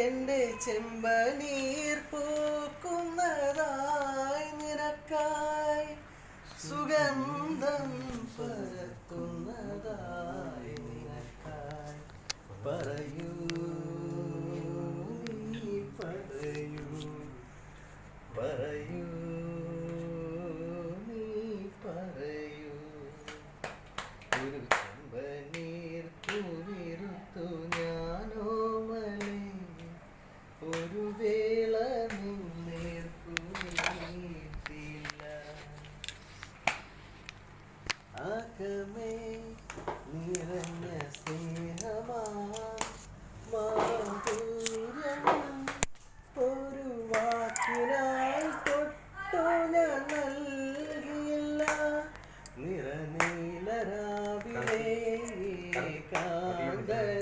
എന്റെ ചെമ്പനീർ പൂക്കുന്നതായി നിനക്കായി സുഗന്ധം പരക്കുന്നതായി നിനക്കായി പറയൂ പറയൂ പറയൂ നീ പറയൂ. ഒരു ചെമ്പനീർ പൂവിരുത്തു ഒരു വേള നിന്നേർക്കുന്നില്ല ആകമേ നിറഞ്ഞ സ്നേഹമാ ഒരു വാക്കിനായി തൊട്ടു ഞാൻ നൽകിയില്ല നിറനീലരാവിലെ വായിച്ചതില്ല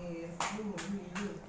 呃，反正我。